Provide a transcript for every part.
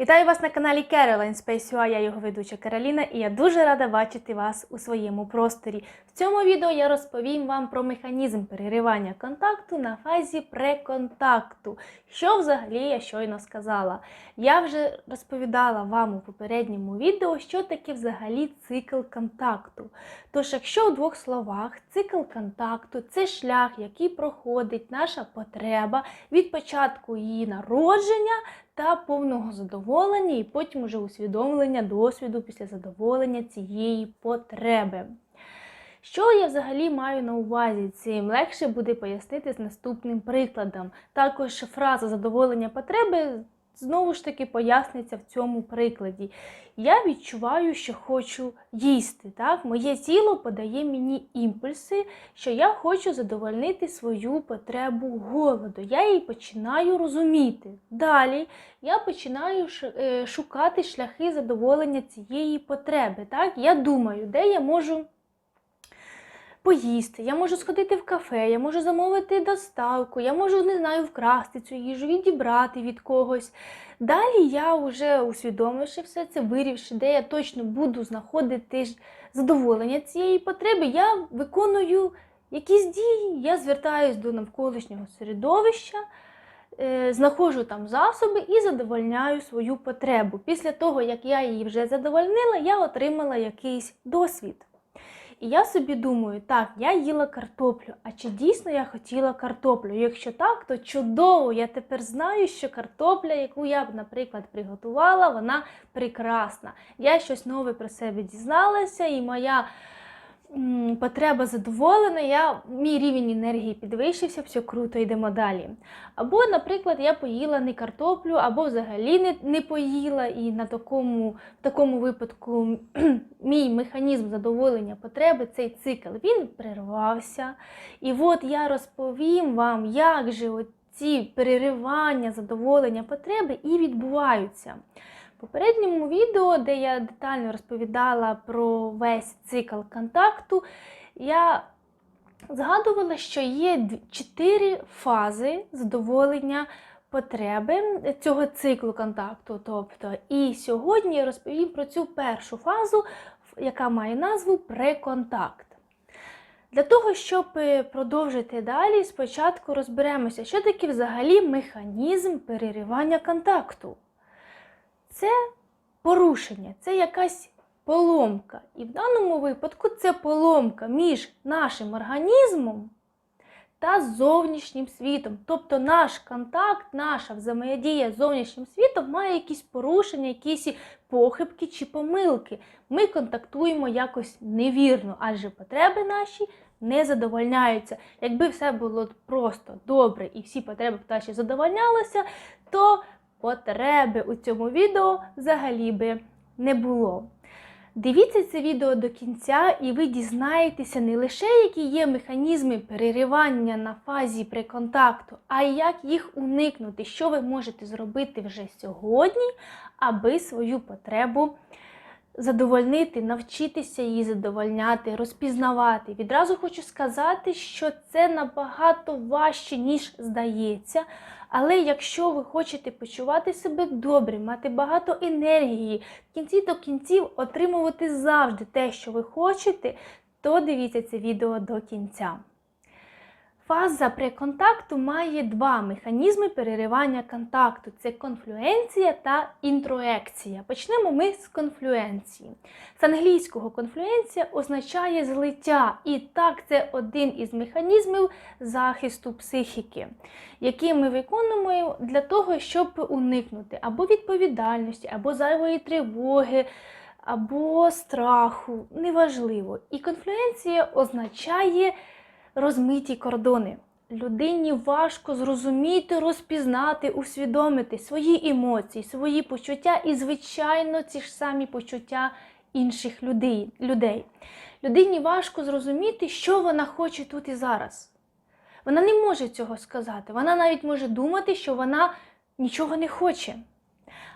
Вітаю вас на каналі Caroline Space UA, я його ведуча Кароліна, і я дуже рада бачити вас у своєму просторі. В цьому відео я розповім вам про механізм переривання контакту на фазі преконтакту. Що взагалі я щойно сказала. Я вже розповідала вам у попередньому відео, що таке взагалі цикл контакту. Тож, якщо у двох словах, цикл контакту це шлях, який проходить наша потреба від початку її народження та повного задоволення, і потім уже усвідомлення досвіду після задоволення цієї потреби. Що я взагалі маю на увазі цим? Легше буде пояснити з наступним прикладом. Також фраза задоволення потреби знову ж таки поясниться в цьому прикладі. Я відчуваю, що хочу їсти. Так? Моє тіло подає мені імпульси, що я хочу задовольнити свою потребу голоду. Я її починаю розуміти. Далі я починаю е, шукати шляхи задоволення цієї потреби. Так? Я думаю, де я можу поїсти, я можу сходити в кафе, я можу замовити доставку, я можу, не знаю, вкрасти цю їжу, відібрати від когось. Далі я вже усвідомивши все це, вирівши, де я точно буду знаходити задоволення цієї потреби, я виконую якісь дії, я звертаюсь до навколишнього середовища. е, Знаходжу там засоби і задовольняю свою потребу. Після того, як я її вже задовольнила, я отримала якийсь досвід. І я собі думаю, так, я їла картоплю, а чи дійсно я хотіла картоплю? Якщо так, то чудово, я тепер знаю, що картопля, яку я б, наприклад, приготувала, вона прекрасна. Я щось нове про себе дізналася, і моя потреба задоволена, я, мій рівень енергії підвищився, все круто, йдемо далі. Або, наприклад, я поїла не картоплю, або взагалі не, не поїла, і на такому, в такому випадку мій механізм задоволення потреби, цей цикл, він перервався. І от я розповім вам, як же ці переривання задоволення потреби і відбуваються. Попередньому відео, де я детально розповідала про весь цикл контакту, я згадувала, що є чотири фази задоволення потреби цього циклу контакту. Тобто, і сьогодні я розповім про цю першу фазу, яка має назву преконтакт. Для того, щоб е, продовжити далі, спочатку розберемося, що таке взагалі механізм переривання контакту. Це порушення, це якась поломка. І в даному випадку це поломка між нашим організмом та зовнішнім світом. Тобто наш контакт, наша взаємодія з зовнішнім світом має якісь порушення, якісь похибки чи помилки. Ми контактуємо якось невірно, адже потреби наші не задовольняються. Якби все було просто добре і всі потреби наші задовольнялися, то потреби у цьому відео взагалі би не було. Дивіться це відео до кінця, і ви дізнаєтеся не лише, які є механізми переривання на фазі приконтакту, а й як їх уникнути, що ви можете зробити вже сьогодні, аби свою потребу задовольнити, навчитися її задовольняти, розпізнавати. Відразу хочу сказати, що це набагато важче, ніж здається. Але якщо ви хочете почувати себе добре, мати багато енергії, в кінці до кінців отримувати завжди те, що ви хочете, то дивіться це відео до кінця. Фаза преконтакту має два механізми переривання контакту: це конфлюенція та інтроекція. Почнемо ми з конфлюенції. З англійського конфлюенція означає злиття, і так це один із механізмів захисту психіки, який ми виконуємо для того, щоб уникнути або відповідальності, або зайвої тривоги. Або страху, неважливо. І конфлюенція означає розмиті кордони. Людині важко зрозуміти, розпізнати, усвідомити свої емоції, свої почуття і, звичайно, ці ж самі почуття інших людей. Людині важко зрозуміти, що вона хоче тут і зараз. Вона не може цього сказати. Вона навіть може думати, що вона нічого не хоче.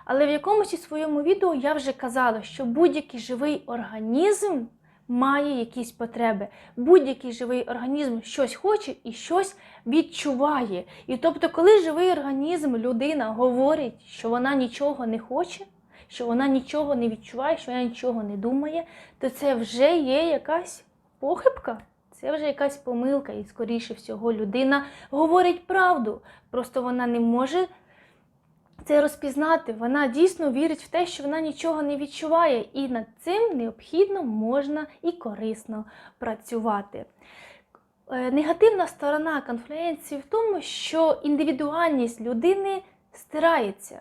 Але в якомусь своєму відео я вже казала, що будь-який живий організм має якісь потреби. Будь-який живий організм щось хоче і щось відчуває. І тобто, коли живий організм, людина говорить, що вона нічого не хоче, що вона нічого не відчуває, що вона нічого не думає, то це вже є якась похибка. Це вже якась помилка, і, скоріше всього, людина говорить правду. Просто вона не може це розпізнати. Вона дійсно вірить в те, що вона нічого не відчуває, і над цим необхідно можна і корисно працювати. Е, Негативна сторона конфлюенції в тому, що індивідуальність людини стирається.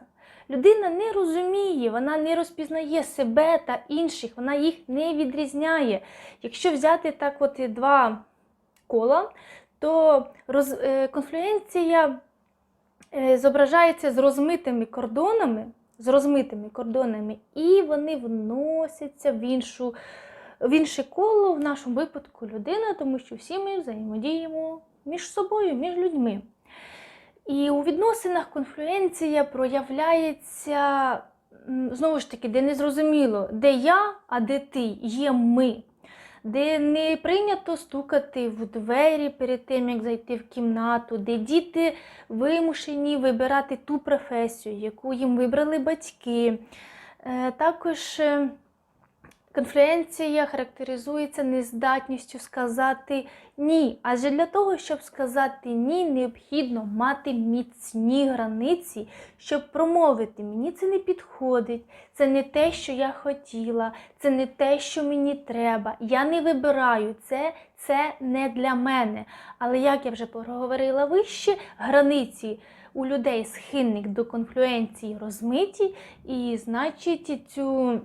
Людина не розуміє, вона не розпізнає себе та інших, вона їх не відрізняє. Якщо взяти так от два кола, то е, конфлюенція зображається з розмитими кордонами, з розмитими кордонами, і вони вносяться в іншу. В інше коло, в нашому випадку, людина, тому що всі ми взаємодіємо між собою, між людьми. І у відносинах конфлюенція проявляється знову ж таки, де не зрозуміло, де я, а де ти, є ми, де не прийнято стукати в двері перед тим, як зайти в кімнату, де діти вимушені вибирати ту професію, яку їм вибрали батьки. Е, Також конфлюенція характеризується нездатністю сказати ні. Адже для того, щоб сказати ні, необхідно мати міцні границі, щоб промовити мені це не підходить, це не те, що я хотіла, це не те, що мені треба. Я не вибираю це, це не для мене. Але як я вже проговорила вище, границі. У людей схильних до конфлюенції розмиті, і значить цю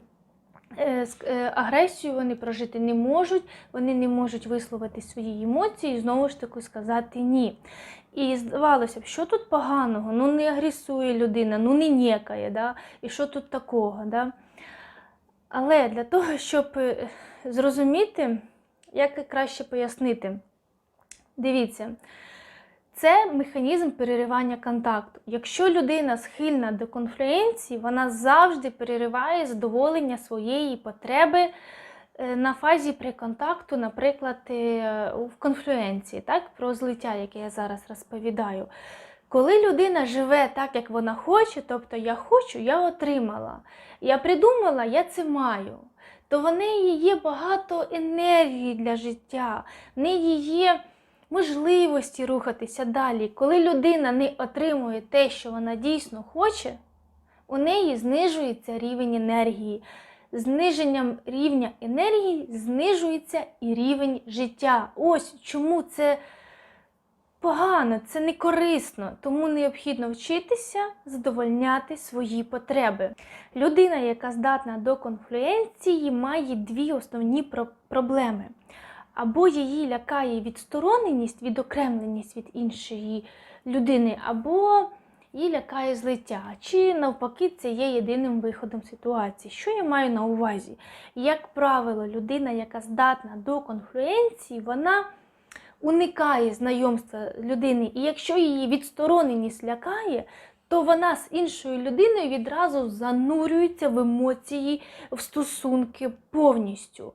агресію вони прожити не можуть, вони не можуть висловити свої емоції і знову ж таки сказати ні. І здавалося б, що тут поганого? Ну не агресує людина, ну не нєкає, да? і що тут такого? Да? Але для того, щоб е, зрозуміти, як краще пояснити, дивіться. Це механізм переривання контакту. Якщо людина схильна до конфлюенції, вона завжди перериває задоволення своєї потреби е, на фазі приконтакту, наприклад, е, в конфлюенції, так, про злиття, яке я зараз розповідаю. Коли людина живе так, як вона хоче, тобто я хочу, я отримала, я придумала, я це маю, то в неї є багато енергії для життя, в неї є можливості рухатися далі. Коли людина не отримує те, що вона дійсно хоче, у неї знижується рівень енергії. Зниженням рівня енергії знижується і рівень життя. Ось чому це погано, це не корисно, тому необхідно вчитися задовольняти свої потреби. Людина, яка здатна до конфлюенції, має дві основні проблеми. Або її лякає відстороненість, відокремленість від іншої людини, або її лякає злиття. Чи навпаки, це є єдиним виходом ситуації. Що я маю на увазі? Як правило, людина, яка здатна до конфлюенції, вона уникає знайомства людини. І якщо її відстороненість лякає, то вона з іншою людиною відразу занурюється в емоції, в стосунки повністю.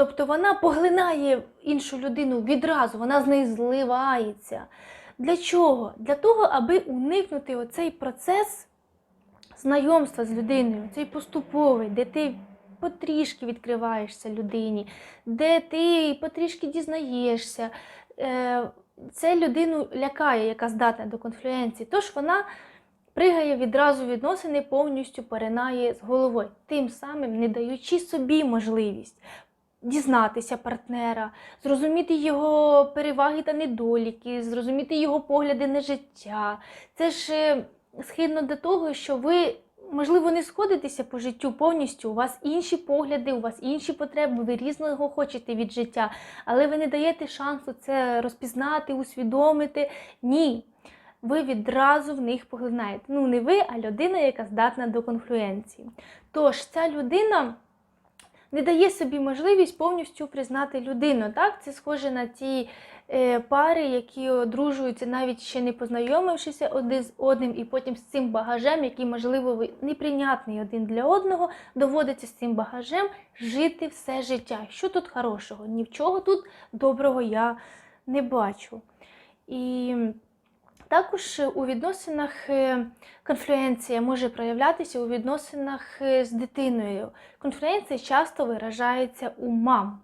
Тобто вона поглинає іншу людину відразу, вона з нею зливається. Для чого? Для того, аби уникнути оцей процес знайомства з людиною, цей поступовий, де ти потрішки відкриваєшся людині, де ти потрішки дізнаєшся. Е, Це людину лякає, яка здатна до конфлюенції. Тож вона пригає відразу відносини, повністю поринає з головою, тим самим не даючи собі можливість дізнатися партнера, зрозуміти його переваги та недоліки, зрозуміти його погляди на життя. Це ж е, схильно до того, що ви, можливо, не сходитеся по життю повністю. У вас інші погляди, у вас інші потреби, ви різного хочете від життя, але ви не даєте шансу це розпізнати, усвідомити. Ні. Ви відразу в них поглинаєте. Ну, не ви, а людина, яка здатна до конфлюенції. Тож, ця людина не дає собі можливість повністю признати людину. Так? Це схоже на ті е, пари, які одружуються, навіть ще не познайомившися один з одним, і потім з цим багажем, який, можливо, неприйнятний один для одного, доводиться з цим багажем жити все життя. Що тут хорошого? Нічого тут доброго я не бачу. І також у відносинах е, конфлюенція може проявлятися у відносинах е, з дитиною. Конфлюенція часто виражається у мам.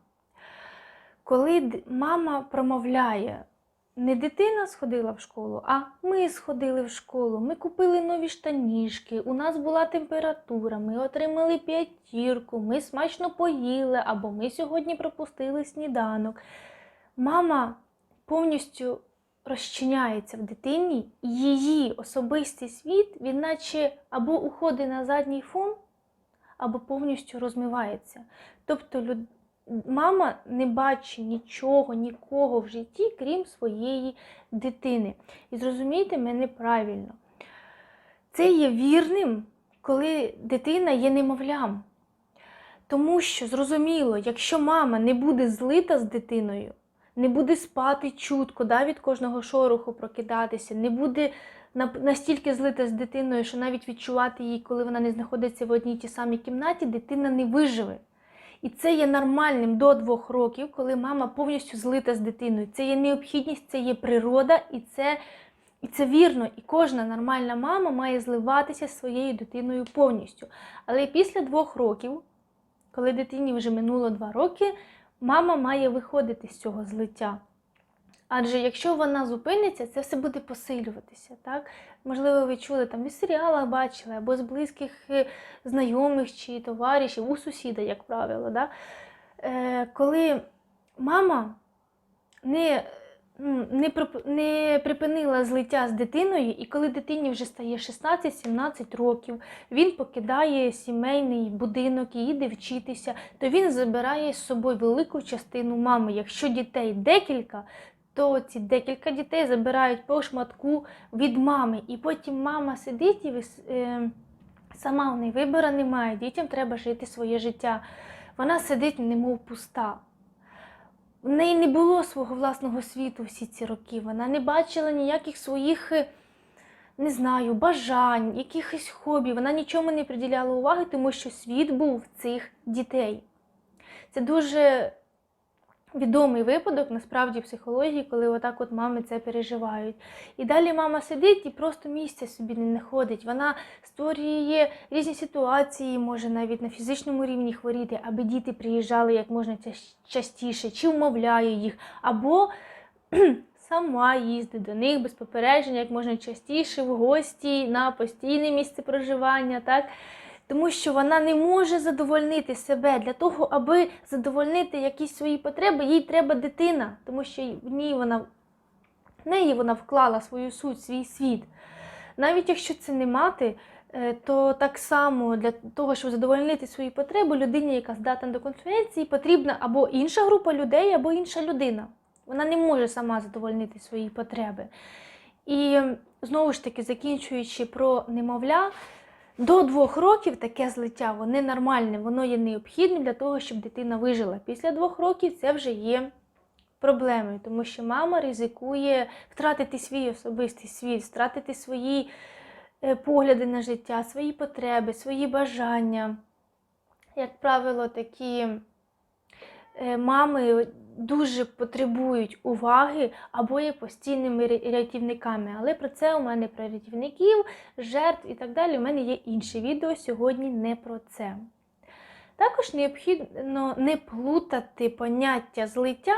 Коли мама промовляє, не дитина сходила в школу, а ми сходили в школу, ми купили нові штанішки, у нас була температура, ми отримали п'ятірку, ми смачно поїли, або ми сьогодні пропустили сніданок. Мама повністю розчиняється в дитині, її особистий світ, він наче або уходить на задній фон, або повністю розмивається. Тобто люд... мама не бачить нічого, нікого в житті, крім своєї дитини. І зрозумійте мене правильно. Це є вірним, коли дитина є немовлям. Тому що, зрозуміло, якщо мама не буде злита з дитиною, не буде спати чутко, да, від кожного шороху прокидатися, не буде настільки злита з дитиною, що навіть відчувати її, коли вона не знаходиться в одній тій самій кімнаті, дитина не виживе. І це є нормальним до двох років, коли мама повністю злита з дитиною. Це є необхідність, це є природа, і це, і це вірно. І кожна нормальна мама має зливатися зі своєю дитиною повністю. Але після двох років, коли дитині вже минуло два роки, мама має виходити з цього злиття. Адже якщо вона зупиниться, це все буде посилюватися. Так? Можливо, ви чули там і серіалах бачили, або з близьких е, знайомих чи товаришів, у сусіда, як правило. Да? Е, коли мама не, не, не припинила злиття з дитиною, і коли дитині вже стає 16-17 років, він покидає сімейний будинок і їде вчитися, то він забирає з собою велику частину мами. Якщо дітей декілька, то ці декілька дітей забирають по шматку від мами. І потім мама сидить і е, сама в неї вибору немає, дітям треба жити своє життя. Вона сидить, немов пуста. В неї не було свого власного світу всі ці роки. Вона не бачила ніяких своїх, е, не знаю, бажань, якихось хобі. Вона нічому не приділяла уваги, тому що світ був цих дітей. Це дуже відомий випадок насправді в психології, коли отак от мами це переживають. І далі мама сидить і просто місця собі не знаходить. Вона створює різні ситуації, може навіть на фізичному рівні хворіти, аби діти приїжджали як можна частіше, чи вмовляє їх, або сама їздить до них без попередження, як можна частіше в гості на постійне місце проживання. так? Тому що вона не може задовольнити себе. Для того, аби задовольнити якісь свої потреби, їй треба дитина, тому що в ній вона в неї вона вклала свою суть, свій світ. Навіть якщо це не мати, е, то так само для того, щоб задовольнити свої потреби, людині, яка здатна до конференції, потрібна або інша група людей, або інша людина. Вона не може сама задовольнити свої потреби. І знову ж таки, закінчуючи про немовля, до двох років таке злиття, воно нормальне, воно є необхідним для того, щоб дитина вижила. Після двох років це вже є проблемою, тому що мама ризикує втратити свій особистий світ, втратити свої е, погляди на життя, свої потреби, свої бажання. Як правило, такі е, мами дуже потребують уваги або є постійними рятівниками. Але про це у мене про рятівників, жертв і так далі. У мене є інше відео сьогодні не про це. Також необхідно не плутати поняття злиття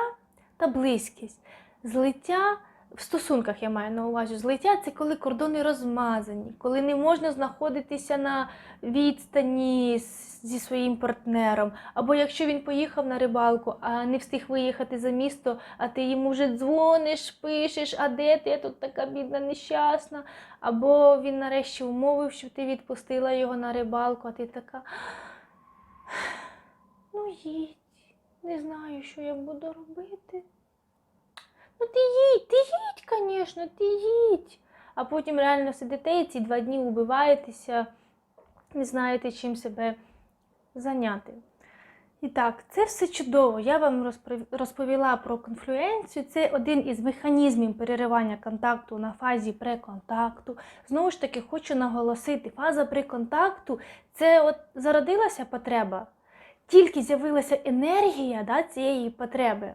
та близькість. Злиття в стосунках я маю на увазі. Злиття це коли кордони розмазані, коли не можна знаходитися на відстані зі своїм партнером. Або якщо він поїхав на рибалку, а не встиг виїхати за місто, а ти йому вже дзвониш, пишеш, а де ти я тут така бідна, нещасна. Або він нарешті умовив, щоб ти відпустила його на рибалку, а ти така. Ну їдь, не знаю, що я буду робити. Ну ти їдь, ти їдь, звісно, ти їдь. А потім реально сидите і ці два дні убиваєтеся, не знаєте, чим себе зайняти. І так, це все чудово. Я вам розповіла про конфлюенцію. Це один із механізмів переривання контакту на фазі преконтакту. Знову ж таки, хочу наголосити, фаза преконтакту це от зародилася потреба, тільки з'явилася енергія да, цієї потреби.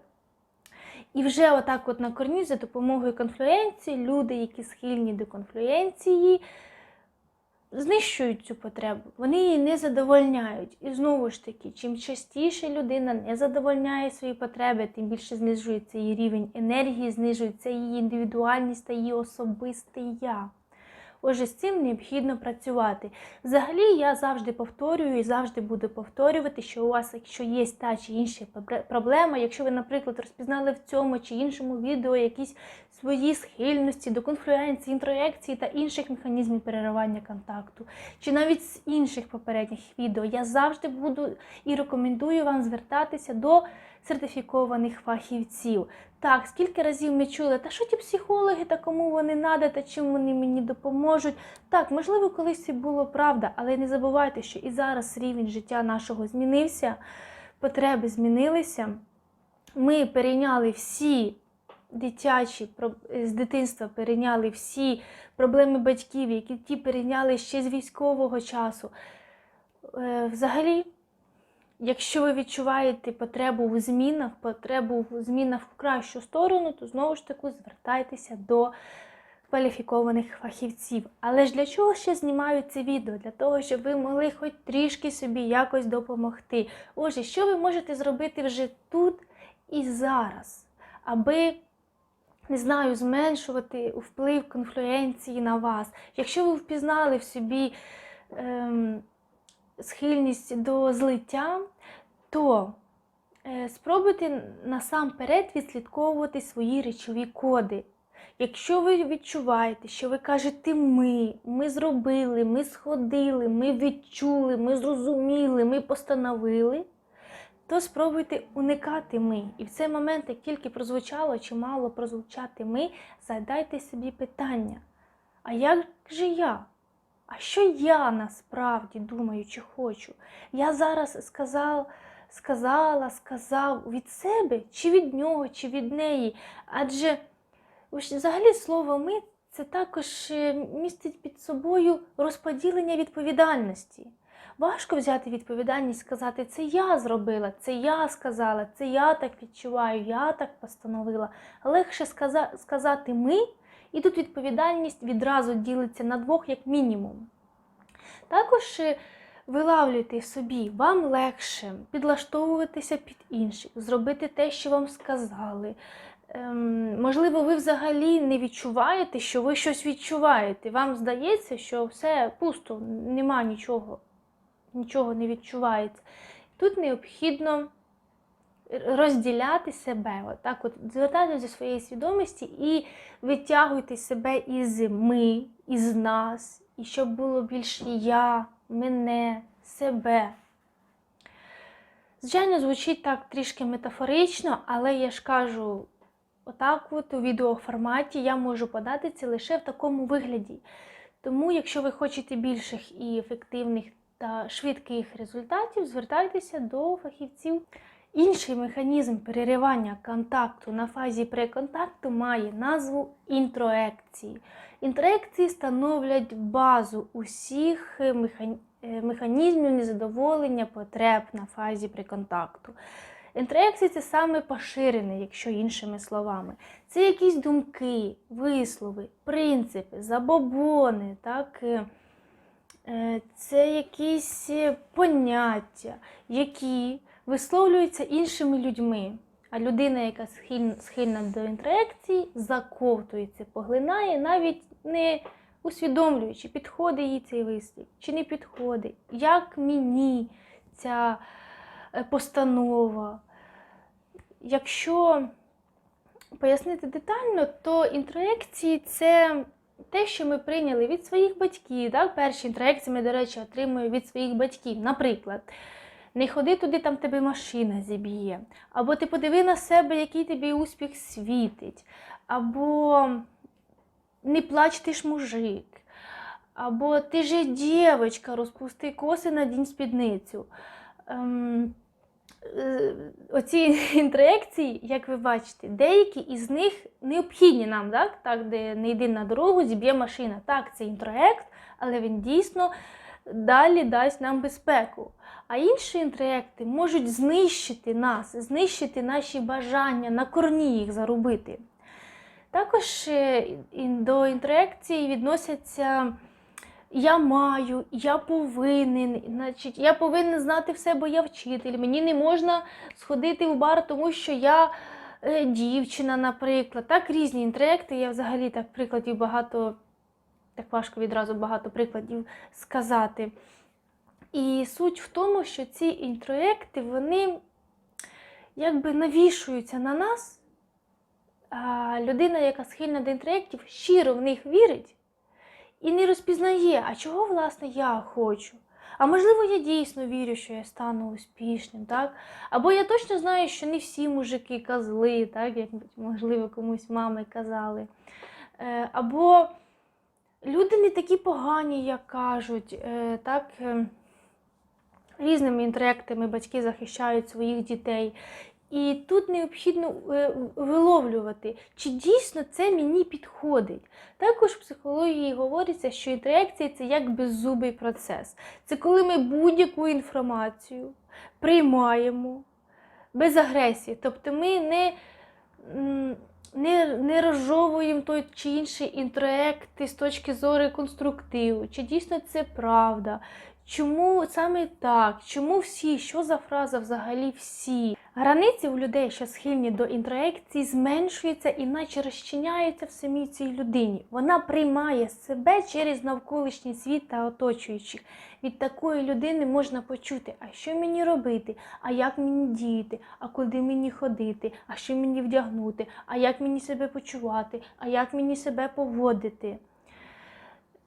І вже отак от на корні за допомогою конфлюенції люди, які схильні до конфлюенції, знищують цю потребу, вони її не задовольняють. І знову ж таки, чим частіше людина не задовольняє свої потреби, тим більше знижується її рівень енергії, знижується її індивідуальність та її особисте я. Отже, з цим необхідно працювати. Взагалі, я завжди повторюю і завжди буду повторювати, що у вас, якщо є та чи інша проблема, якщо ви, наприклад, розпізнали в цьому чи іншому відео якісь свої схильності до конфлюенції, інтроекції та інших механізмів переривання контакту, чи навіть з інших попередніх відео, я завжди буду і рекомендую вам звертатися до сертифікованих фахівців. Так, скільки разів ми чули, та що ті психологи, та кому вони надо, та чим вони мені допоможуть. Так, можливо, колись це було правда, але не забувайте, що і зараз рівень життя нашого змінився, потреби змінилися. Ми перейняли всі дитячі з дитинства перейняли всі проблеми батьків, які ті перейняли ще з військового часу. Е, Взагалі, якщо ви відчуваєте потребу в змінах, потребу в змінах в кращу сторону, то знову ж таки звертайтеся до кваліфікованих фахівців. Але ж для чого ще знімаю це відео? Для того, щоб ви могли хоч трішки собі якось допомогти. Отже, що ви можете зробити вже тут і зараз, аби не знаю, зменшувати вплив конфлюенції на вас. Якщо ви впізнали в собі ем, схильність до злиття, то е, спробуйте насамперед відслідковувати свої речові коди. Якщо ви відчуваєте, що ви кажете ми, ми зробили, ми сходили, ми відчули, ми зрозуміли, ми постановили, то спробуйте уникати ми. І в цей момент, як тільки прозвучало чи мало прозвучати ми, задайте собі питання: а як же я? А що я насправді думаю чи хочу? Я зараз сказав, сказала, сказав від себе, чи від нього, чи від неї. Адже взагалі слово ми це також е, містить під собою розподілення відповідальності. Важко взяти відповідальність, сказати, це я зробила, це я сказала, це я так відчуваю, я так постановила. Легше сказа- сказати ми, і тут відповідальність відразу ділиться на двох, як мінімум. Також е, вилавлюйте собі, вам легше підлаштовуватися під інших, зробити те, що вам сказали. Ем, можливо, ви взагалі не відчуваєте, що ви щось відчуваєте. Вам здається, що все пусто, нема нічого, нічого не відчувається. Тут необхідно розділяти себе, отак от звертайтеся зі своєї свідомості і витягуйте себе із ми, із нас, і щоб було більше я, мене, себе. Звичайно, звучить так трішки метафорично, але я ж кажу, отак от у відеоформаті я можу подати це лише в такому вигляді. Тому, якщо ви хочете більших і ефективних та швидких результатів, звертайтеся до фахівців. Інший механізм переривання контакту на фазі преконтакту має назву інтроекції. Інтроекції становлять базу усіх е, меха- е, механізмів незадоволення потреб на фазі преконтакту. Інтроекції це саме поширене, якщо іншими словами. Це якісь думки, вислови, принципи, забобони, так? Е, це якісь е, поняття, які висловлюються іншими людьми. А людина, яка схильна, до інтроекції, заковтується, поглинає, навіть не усвідомлюючи, підходить їй цей вислів, чи не підходить, як мені ця е, постанова. Якщо пояснити детально, то інтроекції це те, що ми прийняли від своїх батьків. Так? Перші інтроекції ми, до речі, отримуємо від своїх батьків. Наприклад, не ходи туди, там тебе машина зіб'є. Або ти подиви на себе, який тобі успіх світить. Або не плач ти ж мужик. Або ти же дівчинка, розпусти коси, надінь спідницю. Ем, оці інтроекції, як ви бачите, деякі із них необхідні нам, так? Так, де не йди на дорогу, зіб'є машина. Так, це інтроект, але він дійсно далі дасть нам безпеку. А інші інтроекти можуть знищити нас, знищити наші бажання, на корні їх заробити. Також е, до інтроекції відносяться я маю, я повинен, значить, я повинен знати все, бо я вчитель. Мені не можна сходити в бар, тому що я е, дівчина, наприклад. Так, різні інтроекти. Я взагалі так прикладів багато, так важко відразу багато прикладів сказати. І суть в тому, що ці інтроекти, вони якби навішуються на нас. А людина, яка схильна до інтроєктів, щиро в них вірить і не розпізнає, а чого власне я хочу. А можливо, я дійсно вірю, що я стану успішним, так? Або я точно знаю, що не всі мужики козли, так, як можливо комусь мами казали. Е, Або люди не такі погані, як кажуть. Е, так, е, різними інтроектами батьки захищають своїх дітей. І тут необхідно е, виловлювати, чи дійсно це мені підходить. Також в психології говориться, що інтеракція це як беззубий процес. Це коли ми будь-яку інформацію приймаємо без агресії. Тобто ми не, не, не розжовуємо той чи інший інтроект з точки зору конструктиву, чи дійсно це правда. Чому саме так? Чому всі? Що за фраза взагалі всі? Границі у людей, що схильні до інтроекції, зменшуються і наче розчиняються в самій цій людині. Вона приймає себе через навколишній світ та оточуючих. Від такої людини можна почути, а що мені робити, а як мені діяти, а куди мені ходити, а що мені вдягнути, а як мені себе почувати, а як мені себе поводити.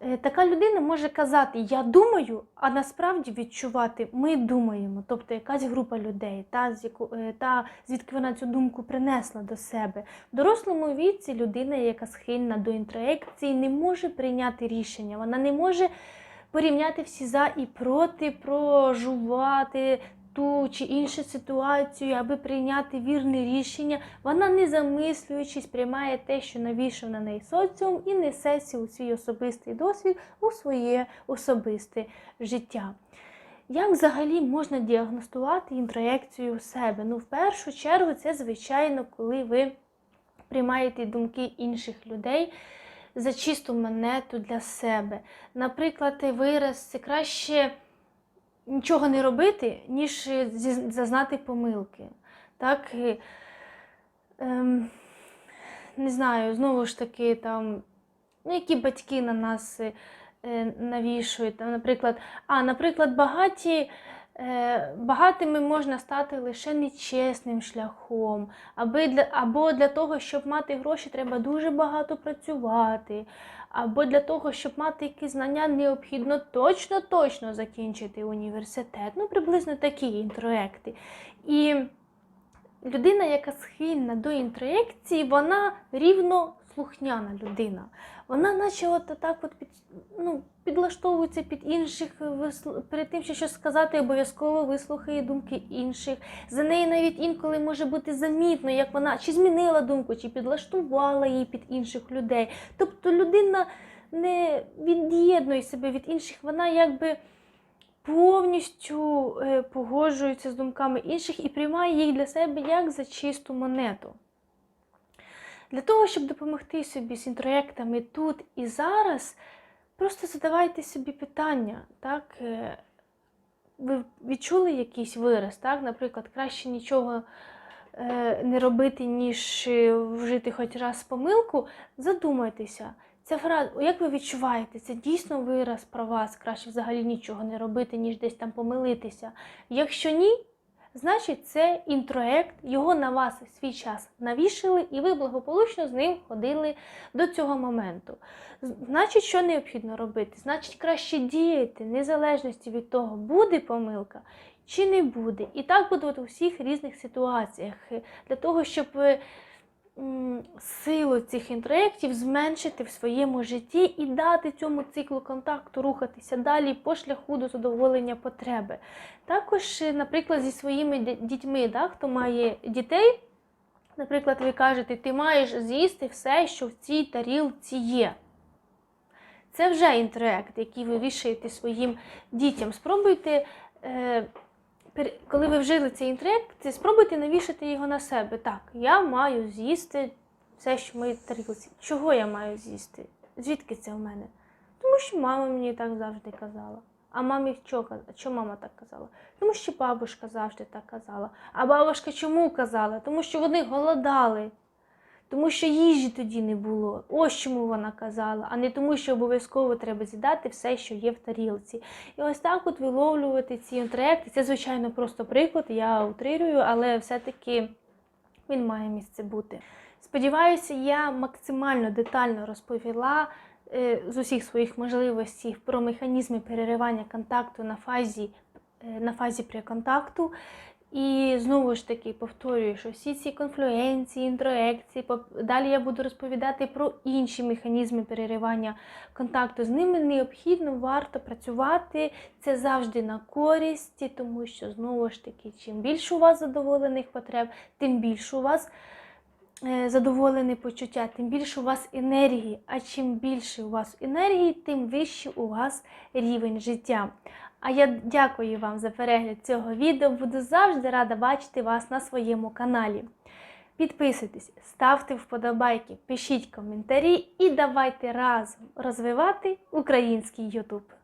Е, Така людина може казати Я думаю, а насправді відчувати ми думаємо, тобто якась група людей, та, з яку, е, та звідки вона цю думку принесла до себе. В дорослому віці людина, яка схильна до інтроекції, не може прийняти рішення. Вона не може порівняти всі за і проти, прожувати ту чи іншу ситуацію, аби прийняти вірне рішення. Вона, не замислюючись, приймає те, що навішав на неї соціум, і несе у свій особистий досвід у своє особисте життя. Як взагалі можна діагностувати інтроекцію у себе? Ну, в першу чергу, це, звичайно, коли ви приймаєте думки інших людей за чисту монету для себе. Наприклад, вираз це краще нічого не робити, ніж зазнати помилки. Так, ем, не знаю, знову ж таки, там, ну, які батьки на нас е, е, навішують. Там, наприклад, а, наприклад, багаті. Е, Багатими можна стати лише нечесним шляхом, аби для, або для того, щоб мати гроші, треба дуже багато працювати, або для того, щоб мати якісь знання, необхідно точно-точно закінчити університет. Ну, приблизно такі інтроекти. І людина, яка схильна до інтроекції, вона рівно слухняна людина. Вона наче от так от під, ну, підлаштовується під інших, перед тим, що щось сказати, обов'язково вислухає думки інших. За нею навіть інколи може бути замітно, як вона чи змінила думку, чи підлаштувала її під інших людей. Тобто людина не від'єднує себе від інших, вона якби повністю е, погоджується з думками інших і приймає їх для себе як за чисту монету. Для того, щоб допомогти собі з інтроектами тут і зараз, просто задавайте собі питання. Так? е, Ви відчули якийсь вираз, так? наприклад, краще нічого е, не робити, ніж е, вжити хоч раз помилку, задумайтеся. Ця фраза, як ви відчуваєте, це дійсно вираз про вас, краще взагалі нічого не робити, ніж десь там помилитися. Якщо ні, значить це інтроект, його на вас в свій час навішили, і ви благополучно з ним ходили до цього моменту. Значить, що необхідно робити? Значить, краще діяти, незалежності від того, буде помилка чи не буде. І так буде от у всіх різних ситуаціях. Е, Для того, щоб е, силу цих інтроєктів зменшити в своєму житті і дати цьому циклу контакту рухатися далі по шляху до задоволення потреби. Також, е, наприклад, зі своїми дітьми, да, хто має дітей, наприклад, ви кажете, ти маєш з'їсти все, що в цій тарілці є. Це вже інтроект, який ви вішаєте своїм дітям. Спробуйте, е, коли ви вжили цей інтроект, спробуйте навішати його на себе. Так, я маю з'їсти все, що в моїй тарілці. Чого я маю з'їсти? Звідки це в мене? Тому що мама мені так завжди казала. А мамі що, що мама так казала? Тому що бабушка завжди так казала. А бабушка чому казала? Тому що вони голодали. Тому що їжі тоді не було. Ось чому вона казала, а не тому, що обов'язково треба з'їдати все, що є в тарілці. І ось так от виловлювати ці інтроекти. Це, звичайно, просто приклад, я утрирую, але все-таки він має місце бути. Сподіваюся, я максимально детально розповіла е, з усіх своїх можливостей про механізми переривання контакту на фазі, е, на фазі преконтакту. І знову ж таки повторюю, що всі ці конфлюенції, інтроекції, далі я буду розповідати про інші механізми переривання контакту. З ними необхідно варто працювати. Це завжди на користь, тому що знову ж таки, чим більше у вас задоволених потреб, тим більше у вас е, задоволене почуття, тим більше у вас енергії. А чим більше у вас енергії, тим вищий у вас рівень життя. А я дякую вам за перегляд цього відео. Буду завжди рада бачити вас на своєму каналі. Підписуйтесь, ставте вподобайки, пишіть коментарі і давайте разом розвивати український YouTube.